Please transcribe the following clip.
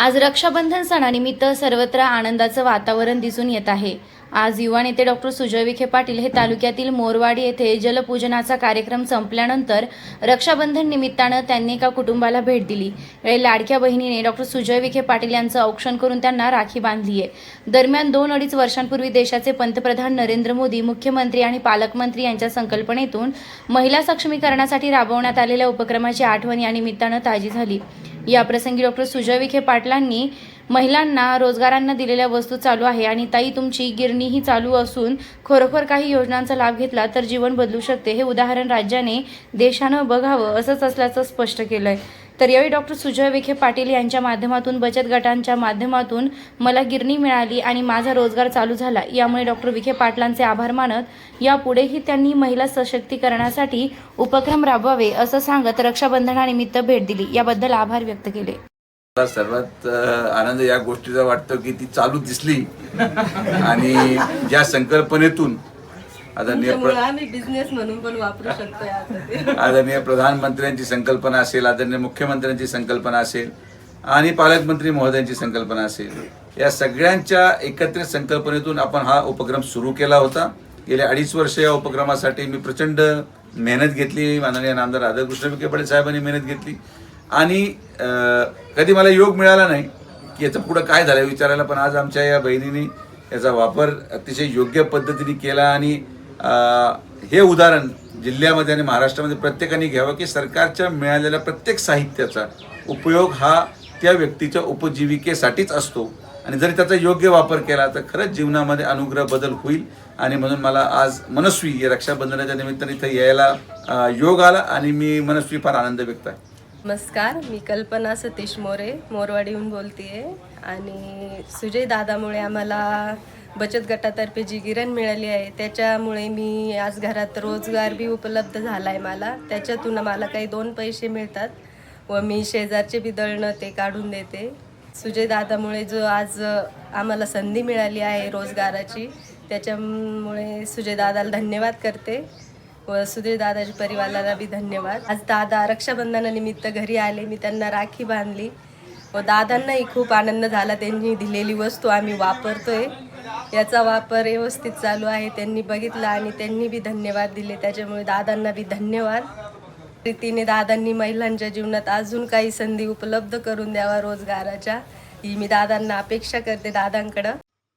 आज रक्षाबंधन सणानिमित्त सर्वत्र आनंदाचं वातावरण दिसून येत आहे. आज युवा नेते डॉक्टर सुजय विखे पाटील हे तालुक्यातील मोरवाडी येथे जलपूजनाचा कार्यक्रम संपल्यानंतर रक्षाबंधन निमित्तानं त्यांनी एका कुटुंबाला भेट दिली. यावेळी लाडक्या बहिणीने डॉक्टर सुजय विखे पाटील यांचं औक्षण करून त्यांना राखी बांधली आहे दरम्यान दोन अडीच वर्षांपूर्वी देशाचे पंतप्रधान नरेंद्र मोदी मुख्यमंत्री आणि पालकमंत्री यांच्या संकल्पनेतून महिला सक्षमीकरणासाठी राबवण्यात आलेल्या उपक्रमाची आठवण या निमित्तानं ताजी झाली. या प्रसंगी डॉक्टर सुजय विखे पाटलांनी महिलांना रोजगारांना दिलेल्या वस्तू चालू आहे आणि ताई तुमची गिरणीही चालू असून खरोखर काही योजनांचा लाभ घेतला तर जीवन बदलू शकते. हे उदाहरण राज्याने देशानं बघावं असंच असल्याचं स्पष्ट केलं आहे तर यावेळी डॉक्टर सुजय विखे पाटील यांच्या माध्यमातून बचत गटांच्या माध्यमातून मला गिरणी मिळाली आणि माझा रोजगार चालू झाला. यामुळे डॉक्टर विखे पाटलांचे आभार मानत यापुढेही त्यांनी महिला सशक्तीकरणासाठी उपक्रम राबवावे असं सांगत रक्षाबंधनानिमित्त भेट दिली. याबद्दल आभार व्यक्त केले. मला सर्वात आनंद या गोष्टीचा वाटतो की ती चालू दिसली. आणि ज्या संकल्पनेतून आदरणीय बिझनेस म्हणून पण वापरू शकतो आदरणीय प्रधानमंत्र्यांची संकल्पना असेल आदरणीय मुख्यमंत्र्यांची संकल्पना असेल आणि पालकमंत्री महोदयांची संकल्पना असेल. या सगळ्यांच्या एकत्रित संकल्पनेतून आपण हा उपक्रम सुरू केला होता. गेल्या अडीच वर्ष या उपक्रमासाठी मी प्रचंड मेहनत घेतली. माननीय नामदार राधाकृष्ण विखे साहेबांनी मेहनत घेतली. आणि कधी मला योग मिळाला नाही की याचं पुढं काय झालं विचारायला पण आज आमच्या या बहिणीने याचा वापर अतिशय योग्य पद्धतीने केला आणि हे उदाहरण जिल्ह्यामध्ये आणि महाराष्ट्रामध्ये प्रत्येकाने घ्यावं की सरकारच्या मिळालेल्या प्रत्येक साहित्याचा उपयोग हा त्या व्यक्तीच्या उपजीविकेसाठीच असतो. आणि जरी त्याचा योग्य वापर केला तर खरंच जीवनामध्ये अनुग्रह बदल होईल आणि म्हणून मला आज मनस्वी या रक्षाबंधनाच्या निमित्ताने इथं यायला योग आला आणि मी मनस्वी फार आनंद व्यक्त आहे. नमस्कार मी कल्पना सतीश मोरे मोरवाडीहून बोलतीये. आणि सुजय दादामुळे आम्हाला बचत गटातर्फे जी गिरण मिळाली आहे त्याच्यामुळे मी आज घरात रोजगार बी उपलब्ध झाला आहे मला. त्याच्यातून मला काही दोन पैसे मिळतात व मी शेजारचे बी दळणं ते काढून देते. सुजय दादामुळे जो आज आम्हाला संधी मिळाली आहे रोजगाराची त्याच्यामुळे सुजय दादाला धन्यवाद करते. व सुधीर दादाच्या परिवाराला बी धन्यवाद. आज दादा रक्षाबंधनानिमित्त घरी आले. मी त्यांना राखी बांधली. व दादांनाही खूप आनंद झाला. त्यांनी दिलेली वस्तू आम्ही वापरतोय. याचा वापर व्यवस्थित चालू आहे. त्यांनी बघितला आणि त्यांनी बी धन्यवाद दिले. त्याच्यामुळे दादांना बी धन्यवाद. रीतीने दादांनी महिलांच्या जीवनात अजून काही संधी उपलब्ध करून द्यावा रोजगाराच्या. ही मी दादांना अपेक्षा करते दादांकडं.